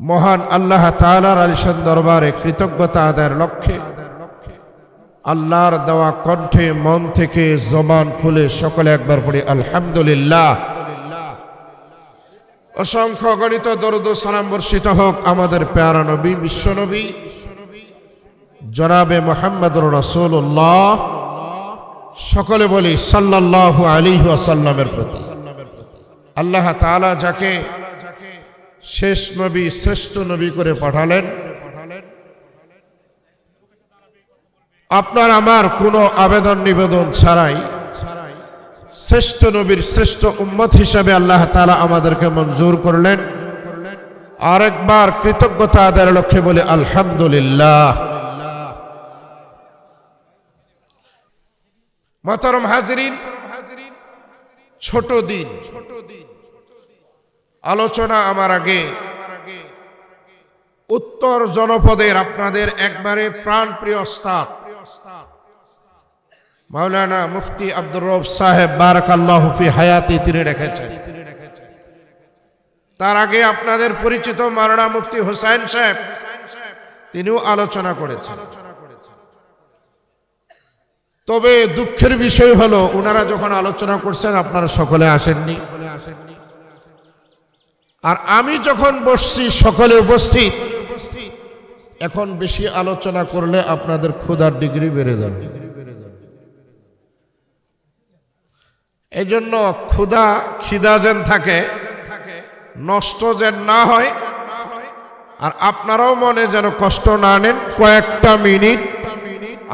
মহান আল্লাহ তালার আলিশান দরবারে কৃতজ্ঞতা আদায়ের লক্ষ্যে আল্লাহর দেওয়া কণ্ঠে মন থেকে জবান খুলে সকলে একবার পড়ি, আলহামদুলিল্লাহ। অসংখ্য গণিত দরদ সালাম বর্ষিত হোক আমাদের প্যারা নবী বিশ্বনবী জনাবে মোহাম্মদুর রসুল্লাহ সকলে বলি সাল্লাল্লাহু আলী আসাল্লামের প্রতি। আল্লাহ তাআলা যাকে শেষ নবী, শ্রেষ্ঠ নবী করে পাঠালেন। আপনার আমার কোনো আবেদন নিবেদন ছাড়াই শ্রেষ্ঠ নবীর শ্রেষ্ঠ উম্মত হিসাবে আল্লাহ তাআলা আমাদেরকে মঞ্জুর করলেন। আরেকবার কৃতজ্ঞতা আদায়ের লক্ষ্যে বলে, আলহামদুলিল্লাহ। হাজরিন ছোট দিন ছোট দিন। আলোচনা আমার আগে। উত্তর জনপদের আপনাদের একবারে প্রাণ প্রাণপ্রিয় স্তাদ মাওলানা মুফতি আব্দুর রব সাহেব বারাকাল্লাহ ফি হায়াতি তিনি রেখেছেন। তার আগে আপনাদের পরিচিত মাওলানা মুফতি হোসাইন সাহেব, তিনিও আলোচনা করেছেন। তবে দুঃখের বিষয় হলো ওনারা যখন আলোচনা করছেন, আপনারা সকলে আসেননি। আর আমি যখন বসছি, সকলে উপস্থিত। এখন বেশি আলোচনা করলে আপনাদের ক্ষুধার ডিগ্রি বেড়ে যাবে। এই জন্য ক্ষুধা খিদা যেন থাকে, নষ্ট যেন না হয়, আর আপনারাও মনে যেন কষ্ট না নেন। কয়েকটা মিনিট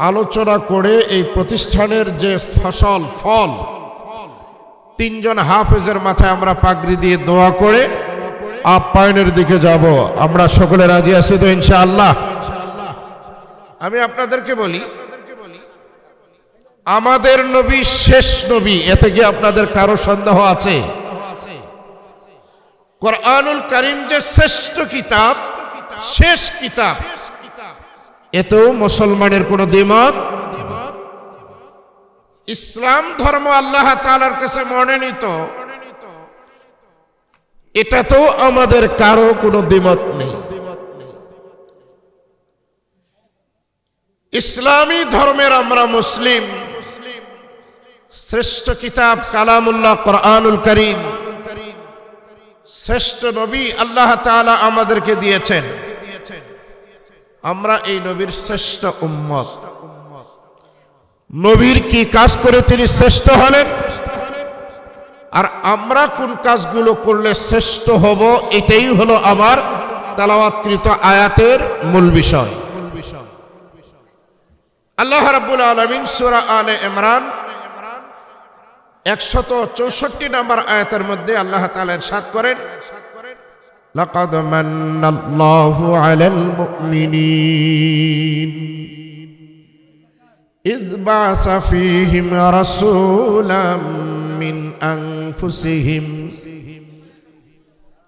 আলোচনা করে এই প্রতিষ্ঠানের যে ফসল, ফল, তিনজন হাফেজের মাথায় আমরা পাগড়ি দিয়ে দোয়া করে আপ্যায়নের দিকে যাব। আমরা সকলে রাজি আছি তো, ইনশাআল্লাহ? আমি আপনাদেরকে বলি, আমাদের নবী শেষ নবী, এতে কি আপনাদের কারও সন্দেহ আছে? কোরআনুল করিম যে শ্রেষ্ঠ কিতাব, শেষ কিতাব, এতেও মুসলমানের কোনো দ্বিমত? ইসলাম ধর্ম আল্লাহ তালার কাছে মনোনীত। এটা তো আমাদের কারও কোনো দ্বিমত নেই। ইসলামী ধর্মের আমরা মুসলিম। শ্রেষ্ঠ কিতাব কালামুল্লাহ কোরআনুল করিম। শ্রেষ্ঠ নবী আল্লাহ তাআলা আমাদেরকে দিয়েছেন। আমরা এই নবীর শ্রেষ্ঠ উম্মত। নবীর কি কাজ করে তিনি শ্রেষ্ঠ হলেন? আর আমরা কোন কাজগুলো করলে শ্রেষ্ঠ হব এটাই হলো আমার তালাওয়াতকৃত আয়াতের মূল বিষয় আল্লাহ রাব্বুল আলামিন সূরা আলে ইমরান একশত চৌষট্টি নম্বর আয়াতের মধ্যে আল্লাহ তাআলা ইরশাদ করেন لقد من الله على المؤمنين إذ بعث فيهم رسولا من أنفسهم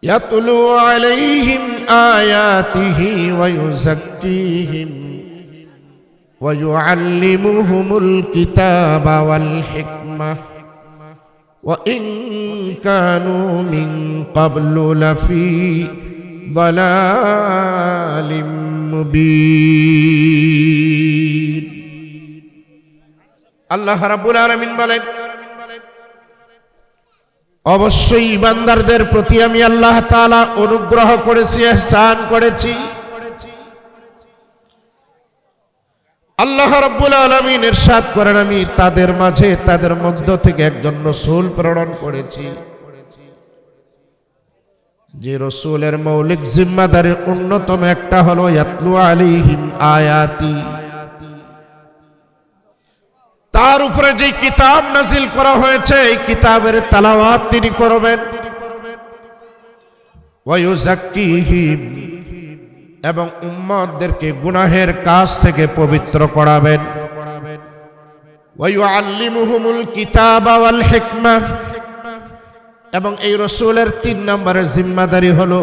يتلو عليهم آياته ويزكيهم ويعلمهم الكتاب والحكمة وإن كانوا من قبل لفي ضلال مبين আল্লাহ রাব্বুল আলামিন বলেন অবশ্যই ইমানদারদের প্রতি আমি আল্লাহ তাআলা অনুগ্রহ করেছি ইহসান করেছি। আল্লাহ রাব্বুল আলামিন ইরশাদ করেন, আমি তাদের মাঝে, তাদের মধ্য থেকে একজন রসূল প্রেরণ করেছি। যে রসুলের মৌলিক জিম্মাদারির অন্যতম একটা হলো, ইয়াতলু আলাইহিম আয়াতি। তার উপরে যে কিতাব নাজিল করা হয়েছে, এই কিতাবের তালাওয়াত তিনি করবেন। এবং উম্মতদেরকে গুনাহের কাজ থেকে পবিত্র করাবেন। এবং এই রসুলের তিন নম্বরের জিম্মাদারি হলো,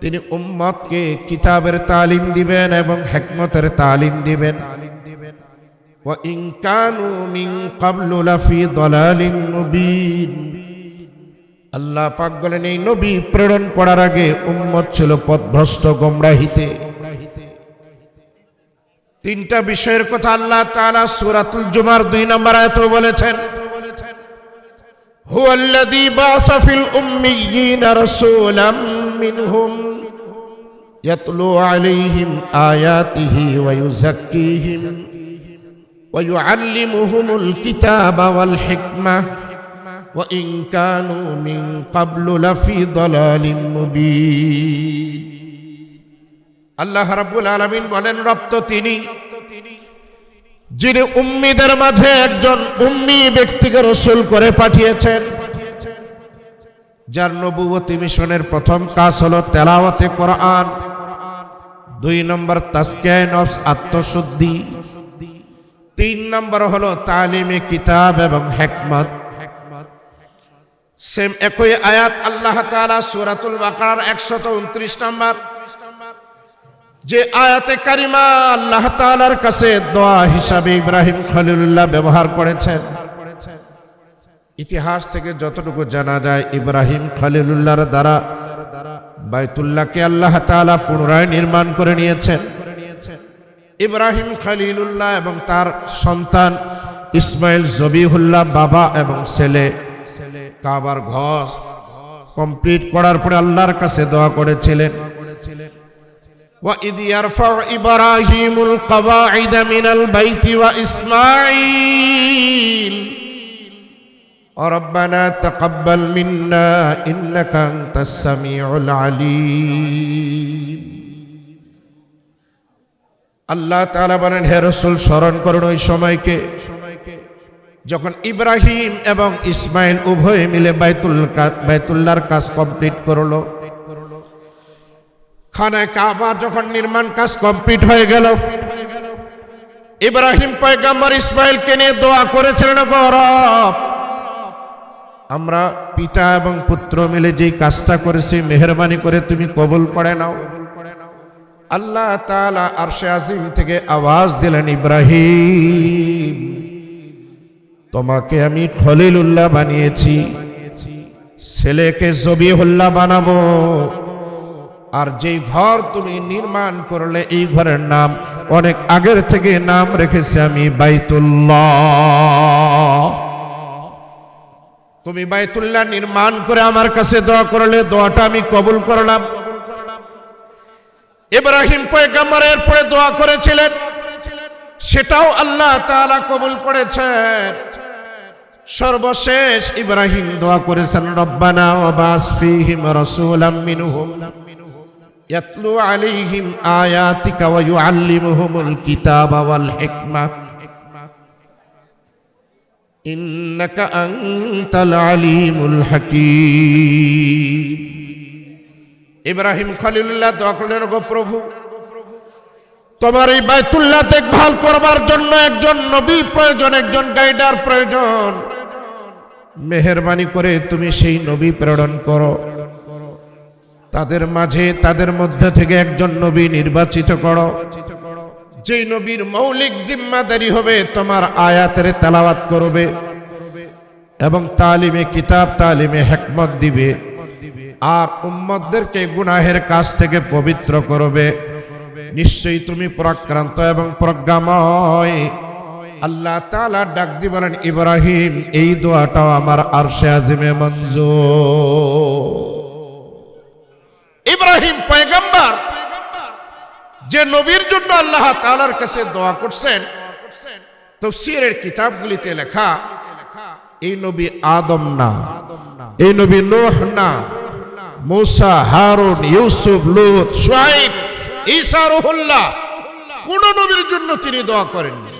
তিনি উম্মতকে কিতাবের তালিম দিবেন এবং হেকমতের তালিম দিবেন। وإن كانوا من قبل لفي ضلال مبين আল্লাহ পাক বলেন এই নবী প্রেরণ করার আগে উম্মত ছিল পথভ্রষ্ট গোমরাহিতে তিনটা বিষয়ের কথা আল্লাহ তাআলা সূরাতুল জুমার দুই নম্বর আয়াতে বলেছেন هو الذي بعث في الأميين رسولا منهم يتلو عليهم آياته ويزكيهم ويعلمهم الكتاب والحكمة وإن كانوا من قبل لفي ضلال مبين আল্লাহ রাব্বুল আলামিন বলেন রব তো তিনি যিনি উম্মিদের মাঝে একজন উম্মি ব্যক্তিকে রসুল করে পাঠিয়েছেন যার নবুয়তি মিশনের প্রথম কাজ হলো তেলাওয়াতে কোরআন দুই নম্বর তাসকিয়া নফস আত্মশুদ্ধি তিন নম্বর হলো তালিমে কিতাব এবং হেকমত। সেম একই আয়াত আল্লাহ তাআলা সূরাতুল বাকারার 129 নম্বর। যে আয়াতে কারিমা আল্লাহ তাআলার কাছে দোয়া হিসাবে ইব্রাহিম খলিলুল্লাহ ব্যবহার করেছেন। ইতিহাস থেকে যতটুকু জানা যায়, ইব্রাহিম খলিলুল্লাহর দ্বারা বাইতুল্লাহকে আল্লাহ তাআলা পুনরায় নির্মাণ করে নিয়েছেন। ইব্রাহিম খলিলুল্লাহ এবং তার সন্তান ইসমাইল জবিহুল্লাহ বাবা এবং ছেলে কাবার ঘর কমপ্লিট করার পরে আল্লাহর কাছে দোয়া করেছিলেন وإذ يرفع إبراهيم القواعد من البيت وإسماعيل ربنا تقبل منا إنك أنت السميع العليم আল্লাহ তাআলা বলেন, হে স্মরণ করুন ওই সময়কে। যখন ইব্রাহিম এবং ইসমাইল উভয়ে মিলে বাইতুল বাইতুল্লাহর কাজ কমপ্লিট করল, খানায় কাবার যখন নির্মাণ কাজ কমপ্লিট হয়ে গেল, ইব্রাহিম পয়গাম্বর ইসমাইলকে নিয়ে দোয়া করেছিলেন গৌরব, আমরা পিতা এবং পুত্র মিলে যেই কাজটা করেছি, মেহরবানি করে তুমি কবুল করে নাও। আল্লাহ তাআলা আরশে আজিম থেকে আওয়াজ দিলেন, ইব্রাহিম, তোমাকে আমি খলিলুল্লাহ বানিয়েছি। ছেলেকে জবিহুল্লাহ বানাবো। আর যেই ঘর তুমি নির্মাণ করলে, এই ঘরের নাম অনেক আগের থেকে নাম রেখেছি আমি, বাইতুল্লাহ। তুমি বাইতুল্লাহ নির্মাণ করে আমার কাছে দোয়া করলে, দোয়াটা আমি কবুল করলাম। ইব্রাহিম পয়গম্বরের পরে দোয়া করেছিলেন। সেটাও আল্লাহ তাআলা কবুল করেছেন। সর্বশেষ ইব্রাহিম দোয়া করেছেন, রব্বানা ওয়াবাস ফীহিম রাসূলাম মিনহুম ইয়াতলু আলাইহিম আয়াতিকা ওয়া ইউআল্লিমুহুমুল কিতাবা ওয়াল হিকমা। ইন্নাকা আনতাল আলিমুল হাকীম। ইব্রাহিম খলিলুল্লাহ দোয়া করলেন গো প্রভু, তোমার এই বাইতুল্লাহ দেখভাল করবার জন্য একজন নবী প্রয়োজন, একজন গাইডার প্রয়োজন। মেহরবানি করে তুমি সেই নবী প্রেরণ করো। তাদের মাঝে, তাদের মধ্যে থেকে একজন নবী নির্বাচিত করো। যেই নবীর মৌলিক জিম্মাদারি হবে, তোমার আয়াতের তেলাওয়াত করবে এবং তালিমে কিতাব, তালিমে হেকমত দিবে। আর উম্মতদেরকে গুনাহের কাছ থেকে পবিত্র করবে। নিশ্চয়ই তুমি পরাক্রান্ত এবং প্রজ্ঞাময়। আল্লাহ তালা ডাক দি বলেন, ইব্রাহিম, এই দোয়াটাও আমার আরশে আজিমে মঞ্জুর। ইব্রাহিম পয়গম্বর, যে নবীর জন্য আল্লাহ তাআলার কাছে দোয়া করছেন, তফসিরের কিতাবগুলিতে লেখা, এই নবী আদম না, এই নবী নোহ না মুসা, হারুন, ইউসুফ, লুত, শুআইব, ঈসা, রুহুল্লাহ। কোন নবীর জন্য তিনি দোয়া করেননি।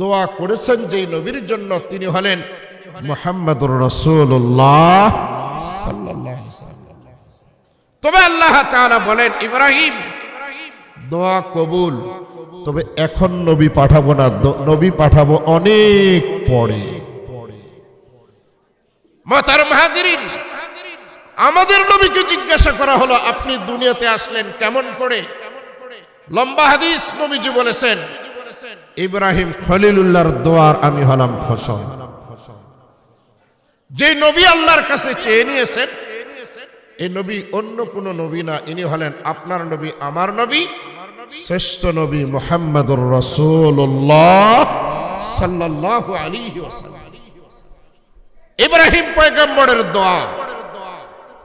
দোয়া করেছেন যে নবীর জন্য তিনি হলেন মুহাম্মদুর ওয়াসাল্লাম। তবে আল্লাহ তাআলা বলেন, ইব্রাহিম, দোয়া কবুল। তবে এখন নবী পাঠাবো না নবী পাঠাবো অনেক পরে। মাতার মাহাজিরিন আমাদের নবীকে জিজ্ঞাসা করা হলো, আপনি দুনিয়াতে আসলেন কেমন করে? লম্বা হাদিস নবীজি বলেছেন, ইব্রাহিম খলিলুল্লাহর দোয়ার আমি হলাম ফসল। যে নবী আল্লাহর কাছে চেয়ে নিয়েছেন এই নবী অন্য কোন নবী না, ইনি হলেন আপনার নবী, আমার নবী, শ্রেষ্ঠ নবী মোহাম্মদুর রসুল্লাহ আলাইহি ওয়াসাল্লাম। ইব্রাহিম পয়গম্বরের দোয়া।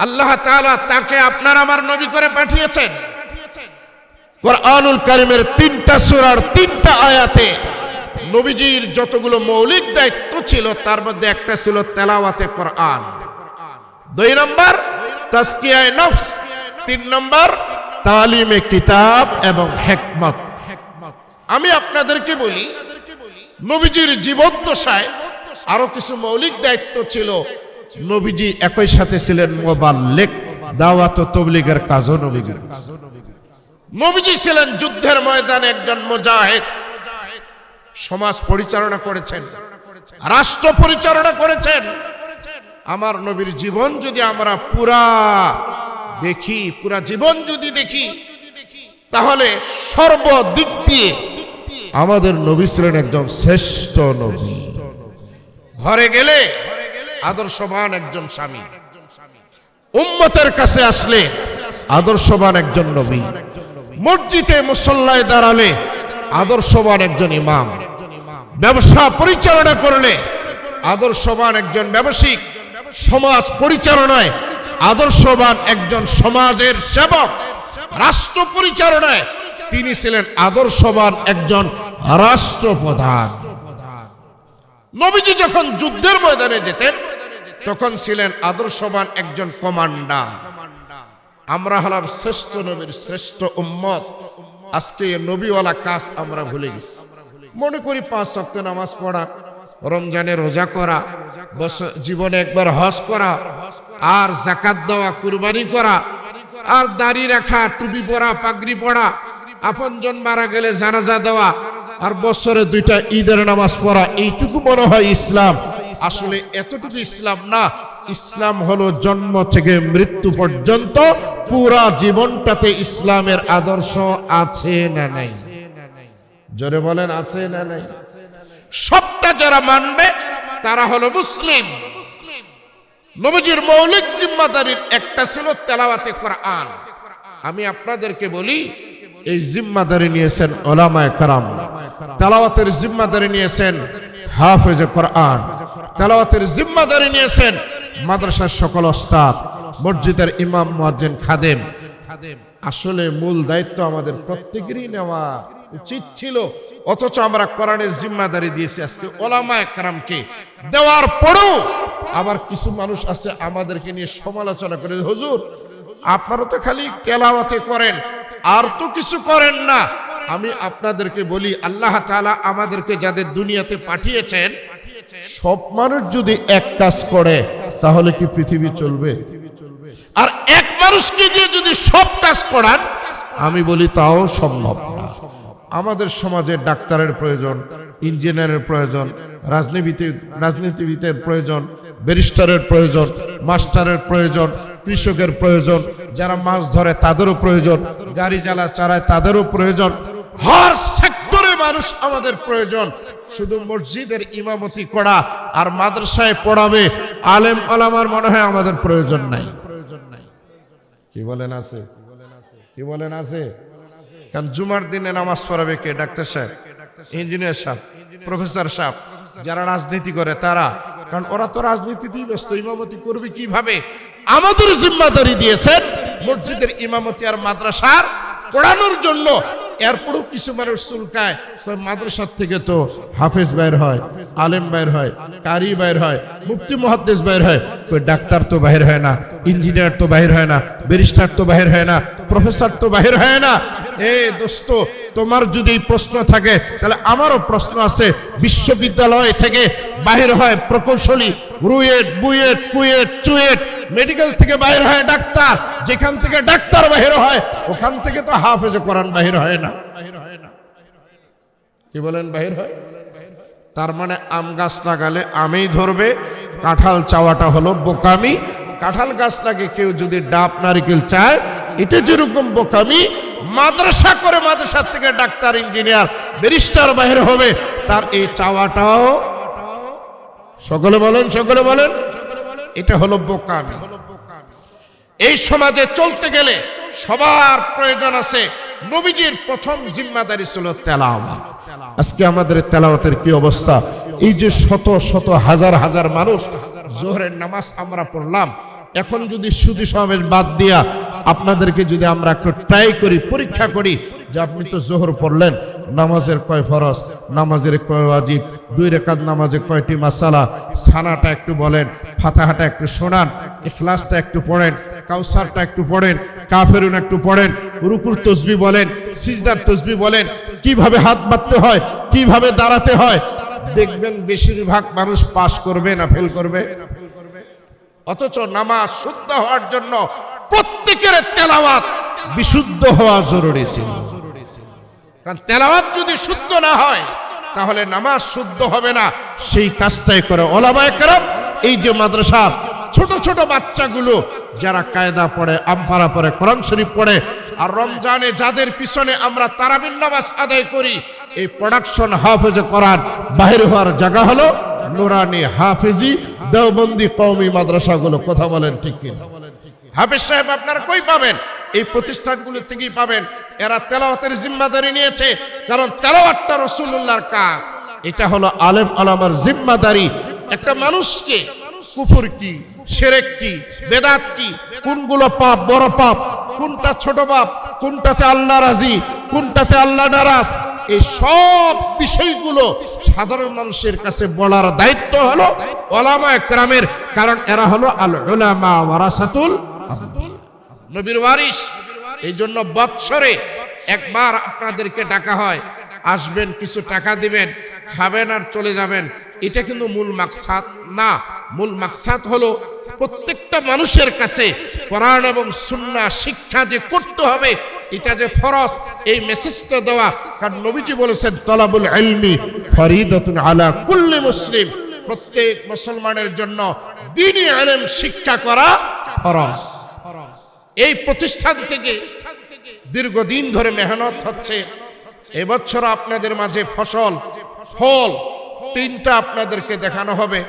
আল্লাহ তাআলা তাকে আপনার আমার নবী করে পাঠিয়েছেন। কোরআনুল কারিমের তিনটা সূরার তিনটা আয়াতে নবীজির যতগুলো মৌলিক দায়িত্ব ছিল, তার মধ্যে একটা ছিল তেলাওয়াতে কোরআন। দুই নম্বর তাসকিয়ায়ে নফস। তিন নম্বর, তালিমে কিতাব এবং হেকমত। আমি আপনাদেরকে বলি, নবীজির জীবদ্দশায় আরও কিছু মৌলিক দায়িত্ব ছিল নবীজি একই সাথে ছিলেন মোবাল্লেক, দাওয়াত তবলিগের কাজও নবীজির নবীজি ছিলেন যুদ্ধের ময়দানে একজন মুজাহিদ। সমাজ পরিচালনা করেছেন, রাষ্ট্র পরিচালনা করেছেন। আমার নবীর জীবন যদি আমরা পুরা দেখি, পুরা জীবন যদি দেখি, তাহলে সর্বদিক দিয়ে আমাদের নবী ছিলেন একজন শ্রেষ্ঠ নবী। ঘরে গেলে আদর্শবান একজন স্বামী। উম্মতের কাছে আসলে আদর্শবান একজন নবী। মসজিদে মুসল্লায় দাঁড়ালে আদর্শবান একজন ইমাম। ব্যবসা পরিচালনা করলে আদর্শবান একজন ব্যবসায়িক। সমাজ পরিচালনায় আদর্শবান একজন সমাজের সেবক। রাষ্ট্র পরিচালনায় তিনি ছিলেন আদর্শবান একজন রাষ্ট্রপ্রধান। নবীজি যখন যুদ্ধের ময়দানে যেতেন, তখন ছিলেন আদর্শবান একজন কমান্ডার। আমরা হলাম শ্রেষ্ঠ নবীর শ্রেষ্ঠ উম্মত। আজকে নবীওয়ালা কাজ আমরা ভুলে গেছি। মনে করি পাঁচ শক্ত নামাজ পড়া, রমজানে রোজা করা জীবনে একবার হজ করা, আর জাকাত দেওয়া, কুরবানি করা, আর দাড়ি রাখা, টুপি পরা, পাগড়ি পড়া আপনজন মারা গেলে জানাজা দেওয়া আর বছরে দুইটা ঈদের নামাজ পড়া, এইটুকু মনে হয় ইসলাম। আসলে এতটুকু ইসলাম না। ইসলাম হলো জন্ম থেকে মৃত্যু পর্যন্ত পুরা জীবনটাতে ইসলামের আদর্শ আছে না নাই? জোরে বলেন, আছে না নাই? সবটা যারা মানবে, তারা হলো মুসলিম। নবীজির মৌলিক জিম্মাদারির একটা ছিল তেলাওয়াতে কোরআন। আমি আপনাদেরকে বলি এই জিম্মাদারি নিয়েছেন ওলামায়ে কারাম। তেলাওয়াতের জিম্মাদারি নিয়েছেন হাফেজ কোরআন। তেলাওয়াতের জিম্মাদারি নিয়েছেন মাদ্রাসার সকল ওস্তাদ, মসজিদের ইমাম, মুয়াজ্জিন, খাদেম। আসলে মূল দায়িত্ব আমাদের প্রত্যেকেরই নেওয়া উচিত ছিল, অথচ আমরা কোরআনের জিম্মাদারি দিয়েছি আজকে ওলামায়ে কারামকে। দেওয়ার পরেও আবার কিছু মানুষ আছে আমাদেরকে নিয়ে সমালোচনা করে, হুজুর আপনারা তো খালি তেলাওয়াতে করেন, আর তো কিছু করেন না। আমি আপনাদেরকে বলি, আল্লাহ তাআলা আমাদেরকে যাদের দুনিয়াতে পাঠিয়েছেন, সব মানুষ যদি এক কাজ করে, তাহলে কি পৃথিবী চলবে? আর এক মানুষকে দিয়ে যদি সব কাজ করান, আমি বলি তাও সম্ভব না। আমাদের সমাজে ডাক্তারের প্রয়োজন, ইঞ্জিনিয়ারের প্রয়োজন রাজনীতি রাজনীতিবিদের প্রয়োজন, ব্যারিস্টারের প্রয়োজন, মাস্টারের প্রয়োজন কৃষকের প্রয়োজন, যারা মাছ ধরে তাদেরও প্রয়োজন, গাড়ি চালা চালায় তাদেরও প্রয়োজন। হর সেক্টরে মানুষ আমাদের প্রয়োজন। শুধু মসজিদের ইমামতি করা আর মাদ্রাসায় পড়াবে, আলেম আলামার মনে হয় আমাদের প্রয়োজন নাই। কি বলেন আছে? কি বলেন আছে? কারণ জুমার দিনে নামাজ পড়াবে কে? ডাক্তার সাহেব, ইঞ্জিনিয়ার সাহেব, প্রফেসর সাহেব, যারা রাজনীতি করে তারা। কারণ ওরা তো রাজনীতিতেই ব্যস্ত, ইমামতি করবে কীভাবে? আমাদের জিম্মাদারি দিয়েছেন মসজিদের ইমামতি আর মাদ্রাসার পড়ানোর জন্য। এরপরও কিছু মানুষ চুলকায়। মাদ্রাসার থেকে তো হাফেজ বাইর হয়, আলেম বাইর হয়, কারি বাইর হয়, মুফতি মহাদ্দেশ বাইর হয়। ডাক্তার তো বাহির হয় না, ইঞ্জিনিয়ার তো বাহির হয় না, ব্যারিস্টার তো বাহির হয় না, প্রফেসর তো বাহির হয় না। এ দোস্ত, তোমার যদি প্রশ্ন থাকে, তাহলে আমারও প্রশ্ন আছে। বিশ্ববিদ্যালয় থেকে বাহির হয় প্রকৌশলী। RUET, BUET, KUET, CUET medical থেকে বাইর হয় ডাক্তার। যেখান থেকে ডাক্তার বাহির হয়, ওখান থেকে তো হাফেজ কোরআন বাহির হয় না। কি বলেন, বাহির হয়? তার মানে আম গাছ লাগালে আমেই ধরবে, কাঁঠাল চাওয়াটা হলো বোকামি। কাঁঠাল গাছ লাগে, কেউ যদি ডাব, নারিকেল চায়, এটা যেরকম বোকামি, মাদ্রাসা করে মাদ্রাসার থেকে ডাক্তার, ইঞ্জিনিয়ার, ব্যারিস্টার বাহির হবে, তার এই চাওয়াটাও সকলে বলেন সকলে বলেন। এটা হলো বোকামি। এই সমাজে চলতে গেলে সবার প্রয়োজন আছে নবীজির প্রথম জিম্মাদারি ছিল তেলাওয়াত। আজকে আমাদের তেলাওয়াতের কি অবস্থা? এই যে শত শত, হাজার হাজার মানুষ জোহরের নামাজ আমরা পড়লাম, এখন যদি সুদি সমাবেশ বাদ দিয়া আপনাদেরকে যদি আমরা একটু ট্রাই করি, পরীক্ষা করি যে আপনি তো জোহর পড়লেন, নামাজের কয় ফরজ? নামাজের কয় ওয়াজিব? দুই রেখাত নামাজে কয়টি মাসালা? সানাটা একটু বলেন, ফাতাহাটা একটু শোনান, ইখলাসটা একটু পড়েন, কাউসারটা একটু পড়েন, কাফেরুন একটু পড়েন, রুকুর তসবি বলেন, সিজদার তসবি বলেন, কীভাবে হাত বাঁধতে হয়, কীভাবে দাঁড়াতে হয়? দেখবেন বেশিরভাগ মানুষ পাস করবে না ফেল করবে? অথচ নামাজ শুদ্ধ হওয়ার জন্য প্রত্যেকের তেলাওয়াত বিশুদ্ধ হওয়া জরুরি ছিল। কারণ তেলাওয়াত যদি শুদ্ধ না হয়, তাহলে নামাজ শুদ্ধ হবে না। সেই কাজটাই করে ওলামায়ে কেরাম এই যে মাদ্রাসা, ছোট ছোট বাচ্চাগুলো যারা কায়দা পড়ে, আমপারা পড়ে, কোরআন শরীফ পড়ে, আর রমজানে যাদের পিছনে আমরা তারাবিন নামাজ আদায় করি, এই প্রোডাকশন হাফেজে করার বাহির হওয়ার জায়গা হলো নুরানি হাফেজি, দেওবন্দি কওমি মাদ্রাসাগুলো। কথা বলেন ঠিক কিনা? হাফেজ সাহেব, আপনারা কই পাবেন? এই প্রতিষ্ঠানগুলো থেকেই পাবেন। এরা তেলাওয়াতের জিম্মাদারি নিয়েছে, কারণ তেলাওয়াতটা রসুল্লাহর কাজ। এটা হলো আলেম আলামার জিম্মাদারি। একটা মানুষকে কুফুর কি, সেরেক কি, বেদাত কি, কোনগুলো পাপ, বড় পাপ, কোনটা ছোট পাপ, কোনটাতে আল্লাহ রাজি, কোনটাতে আল্লাহ নারাজ, এই সব বিষয়গুলো সাধারণ মানুষের কাছে বলার দায়িত্ব হলো ওলামা একরামের কারণ এরা হলো আল উলামা ওয়ারাসাতুল নবীর ওয়ারিস এই জন্য বৎসরে একবার আপনাদেরকে ডাকা হয়। আসবেন, কিছু টাকা দিবেন, খাবেন আর চলে যাবেন। এটা কিন্তু মূল মাকসাদ। না, মূল মাকসাদ হলো প্রত্যেকটা মানুষের কাছে কোরআন এবং সুন্না শিক্ষা যে করতে হবে, এটা যে ফরজ, এই মেসেজটা দেওয়া। কারণ নবীজি বলেছেন, তলাবুল ইলমি ফরিদাতুন আলা কুল্লি মুসলিম। প্রত্যেক মুসলমানের জন্য দিনই আলেম শিক্ষা করা ফরজ। এই প্রতিষ্ঠান থেকে দীর্ঘদিন ধরে মেহনত হচ্ছে। এবছর আপনাদের মাঝে ফসল, ফল তিনটা আপনাদেরকে দেখানো হবে।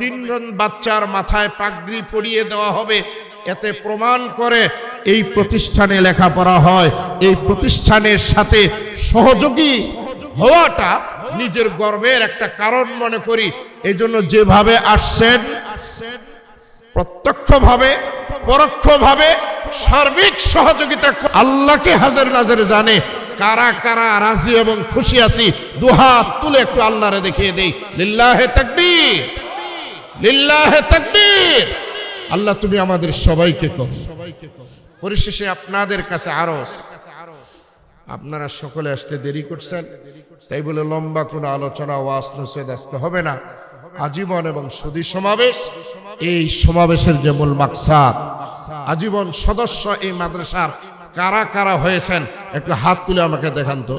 তিনজন বাচ্চার মাথায় পাগড়ি পরিয়ে দেওয়া হবে। এতে প্রমাণ করে এই প্রতিষ্ঠানে লেখাপড়া হয়। এই প্রতিষ্ঠানের সাথে সহযোগী হওয়াটা নিজের গর্বের একটা কারণ মনে করি। এজন্য যেভাবে আসছেন প্রত্যক্ষভাবে, পরোক্ষভাবে সার্বিক সহযোগিতা আল্লাহকে হাজার নাজারে জানে। কারা কারা রাজি এবং খুশি আছি, দুহাত তুলে একটু আল্লাহরে দেখিয়ে দেই। লিল্লাহে তাকবীর লিল্লাহে তাকবীর। আল্লাহ তুমি আমাদের সবাইকে কর। পরিশেষে আপনাদের কাছে আরস আপনারা সকলে আসতে দেরি করছেন, তাই বলে লম্বা কোনো আলোচনা ওয়াস নসেদ আজকে হবে না। আজীবন এবং সদী সমাবেশ। এই সমাবেশের যে মূল মাকসাদ, আজীবন সদস্য এই মাদ্রাসার কারা কারা হয়েছেন, একটু হাত তুলে আমাকে দেখান তো।